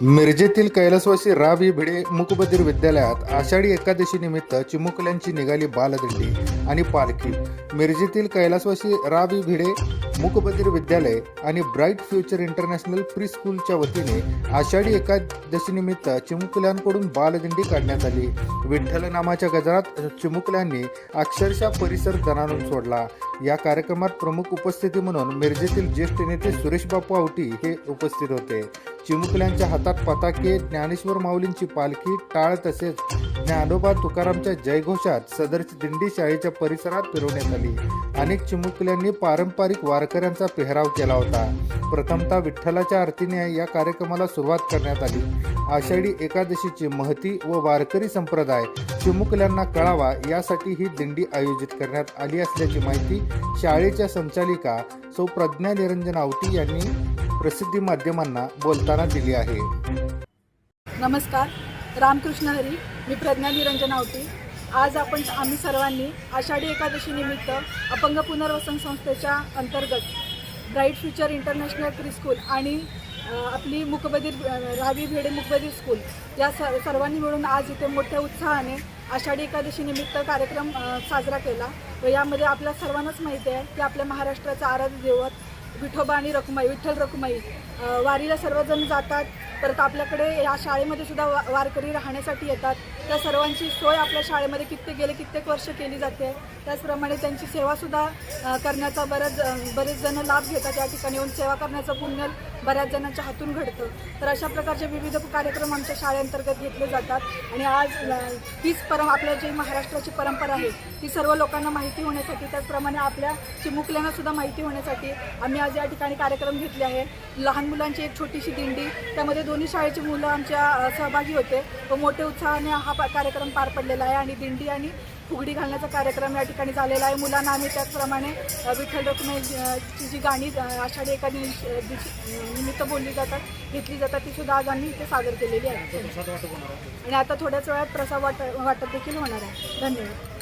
मिरजेतील कैलासवासी रावी भिडे मुकबधीर विद्यालयात आषाढी एकादशी निमित्त चिमुकल्यांची निघाली बालदिंडी आणि पालखी. मिरजेतील कैलासवासी रावी भिडे मुकबधीर विद्यालय आणि ब्राईट फ्युचर इंटरनॅशनल प्री स्कूलच्या वतीने आषाढी एकादशीनिमित्त चिमुकल्यांकडून बालदिंडी काढण्यात आली. विठ्ठल नामाच्या गजरात चिमुकल्यांनी अक्षरशः परिसर दणानून सोडला. या कार्यक्रमात प्रमुख उपस्थिती म्हणून मिरजेतील ज्येष्ठ नेते सुरेश बापू आवटी हे उपस्थित होते. चिमुकल्यांच्या हातात पताके ज्ञानेश्वर माऊलींची पालखी टाळ तसेच ज्ञानोबा तुकारामच्या जयघोषात सदरची दिंडी शाळेच्या परिसरात फिरवण्यात आली. अनेक चिमुकल्यांनी पारंपरिक वारकऱ्यांचा पेहराव केला होता. प्रथमतः विठ्ठलाच्या आरतीने या कार्यक्रमाला सुरुवात करण्यात आली. आषाढी एकादशीची महती व वारकरी संप्रदाय चिमुकल्यांना कळावा यासाठी ही दिंडी आयोजित करण्यात आली असल्याची माहिती शाळेच्या संचालिका सौ प्रज्ञा निरंजन आवटी यांनी प्रसिद्धी माध्यमांना बोलताना दिली आहे. नमस्कार. रामकृष्ण हरी. मी प्रज्ञा निरंजन आवटी आज आपण आम्ही सर्वांनी आषाढी एकादशी निमित्त अपंग पुनर्वसन संस्थेच्या अंतर्गत bright future international pre school आणि आपली मुकबधीर रावी भेडे मुकबधीर स्कूल या स सर्वांनी मिळून आज इथे मोठ्या उत्साहाने आषाढी एकादशी निमित्त कार्यक्रम साजरा केला. व यामध्ये आपल्या सर्वांनाच माहिती आहे की आपल्या महाराष्ट्राचं आराध्य दैवत विठोबा आणि रखुमाई विठ्ठल रखुमाई वारीला सर्वजण जातात. परत आपल्याकडे या शाळेमध्ये सुद्धा वा वारकरी राहण्यासाठी येतात. त्या सर्वांची सोय आपल्या शाळेमध्ये कित्येक गेले कित्येक वर्ष केली जाते. त्याचप्रमाणे त्यांची सेवासुद्धा करण्याचा बऱ्याच बरेच जण लाभ घेतात. या ठिकाणी येऊन सेवा करण्याचं पुण्य बऱ्याच जणांच्या हातून घडतं. तर अशा प्रकारचे विविध कार्यक्रम आमच्या शाळेअंतर्गत घेतले जातात. आणि आज तीच हीच परम आपल्या जी महाराष्ट्राची परंपरा आहे ती सर्व लोकांना माहिती होण्यासाठी त्याचप्रमाणे आपल्या चिमुकल्यांना सुद्धा माहिती होण्यासाठी आम्ही आज या ठिकाणी कार्यक्रम घेतले आहे. लहान मुलांची एक छोटीशी दिंडी त्यामध्ये दोन्ही शाळेची मुलं आमच्या सहभागी होते. व मोठ्या उत्साहाने हा कार्यक्रम पार पडलेला आहे आणि दिंडी आणि फुगडी घालण्याचा कार्यक्रम या ठिकाणी झालेला आहे. मुलांना आम्ही त्याचप्रमाणे विठ्ठल रखुमाई अ, ची जी गाणी आषाढी एका निमित्त बोलली जातात घेतली जातात ती सुद्धा आज आम्ही इथे सादर केलेली आहे. आणि आता थोड्याच वेळात प्रसाद वाट वाटप देखील होणार आहे. धन्यवाद.